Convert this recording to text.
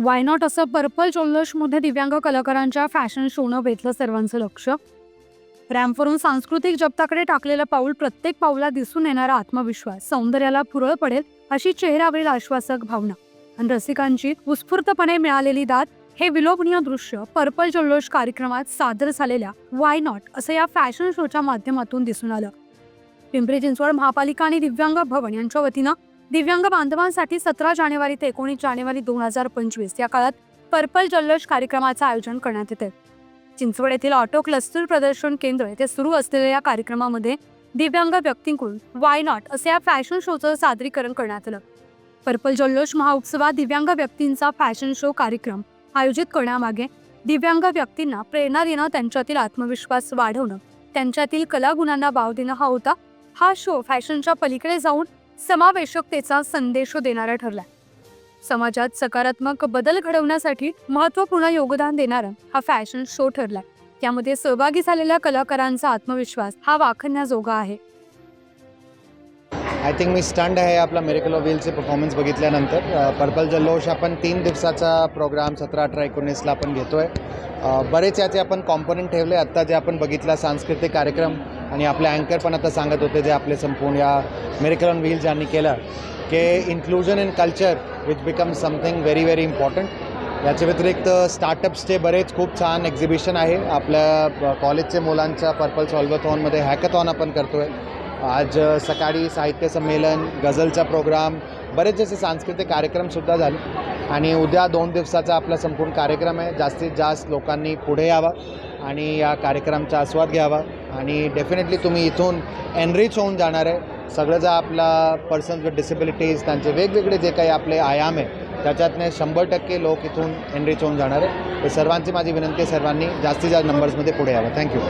Y not असं purple जल्लोषमध्ये दिव्यांग कलाकारांच्या फॅशन शोनं वेधलं सर्वांचं लक्ष? रॅम्पवरून सांस्कृतिक जपताकडे टाकलेलं पाऊल प्रत्येक पाऊला दिसून येणारा आत्मविश्वास सौंदर्याला पुरळ पडेल अशी चेहऱ्यावरील आश्वासक भावना. आणि रसिकांची उत्स्फूर्तपणे मिळालेली दाद हे विलोभनीय दृश्य पर्पल जल्लोष कार्यक्रमात सादर झालेल्या वाय नॉट असं या फॅशन शोच्या माध्यमातून दिसून आलं. पिंपरी चिंचवड महापालिका आणि दिव्यांग भवन यांच्या वतीनं दिव्यांग बांधवांसाठी सतरा जानेवारी ते एकोणीस जानेवारी दोन हजार पंचवीस या काळात पर्पल जल्लोष कार्यक्रमाचं आयोजन करण्यात येते. चिंचवड येथील ऑटो क्लस्टर प्रदर्शन केंद्र येथे सुरू असलेल्या या कार्यक्रमामध्ये दिव्यांग व्यक्तींकडून वाय नॉट असे या फॅशन शोचं सादरीकरण करण्यात आलं. पर्पल जल्लोष महाउत्सवात दिव्यांग व्यक्तींचा फॅशन शो कार्यक्रम आयोजित करण्यामागे दिव्यांग व्यक्तींना प्रेरणा देणं त्यांच्यातील आत्मविश्वास वाढवणं त्यांच्यातील कलागुणांना वाव देणं हा होता. हा शो फॅशनच्या पलीकडे जाऊन समावेशकतेचा संदेश देणारा ठरला समाजात सकारात्मक बदल घडवण्यासाठी महत्त्वपूर्ण योगदान देणारा हा फॅशन शो ठरला त्यामध्ये सहभागी झालेल्या कलाकारांचा आत्मविश्वास हा वाखण्याजोगा आहे. आय थिंक मी स्टंड आहे आपला मेरिकल व्हीलचे परफॉर्मन्स बघितल्यानंतर. पर्पल जल्लोष आपण तीन दिवसाचा प्रोग्राम सतरा अठरा एकोणीसला आपण घेतो आहे बरेच याचे आपण कॉम्पोनंट ठेवले. आत्ता जे आपण बघितला सांस्कृतिक कार्यक्रम आणि आपले अँकर पण आता सांगत होते जे आपले संपूर्ण या मेरिकल ऑन व्हील ज्यांनी केलं की inclusion in culture which become something very very important याच्या व्यतिरिक्त स्टार्टअप्सचे बरेच खूप छान एक्झिबिशन आहे. आपल्या कॉलेजच्या मुलांच्या पर्पल सॉल्वथॉनमध्ये हॅकथॉन आपण करतो आहे आज सकाळी साहित्य संमेलन गझलचा प्रोग्राम बरेच जसे सांस्कृतिक कार्यक्रमसुद्धा झाले. आणि उद्या दोन दिवसाचा आपला संपूर्ण कार्यक्रम आहे. जास्तीत जास्त लोकांनी पुढे यावा आणि या कार्यक्रमाचा आस्वाद घ्यावा. आणि डेफिनेटली तुम्ही इथून एनरिच होऊन जाणार आहे. सगळं जर आपला पर्सन्स विथ डिसेबिलिटीज त्यांचे वेगवेगळे जे काही आपले आयाम आहे त्याच्यातने शंभर टक्के लोक इथून एनरिच होऊन जाणार आहे तर सर्वांची माझी विनंती आहे सर्वांनी जास्तीत जास्त नंबर्समध्ये पुढे यावं. थँक्यू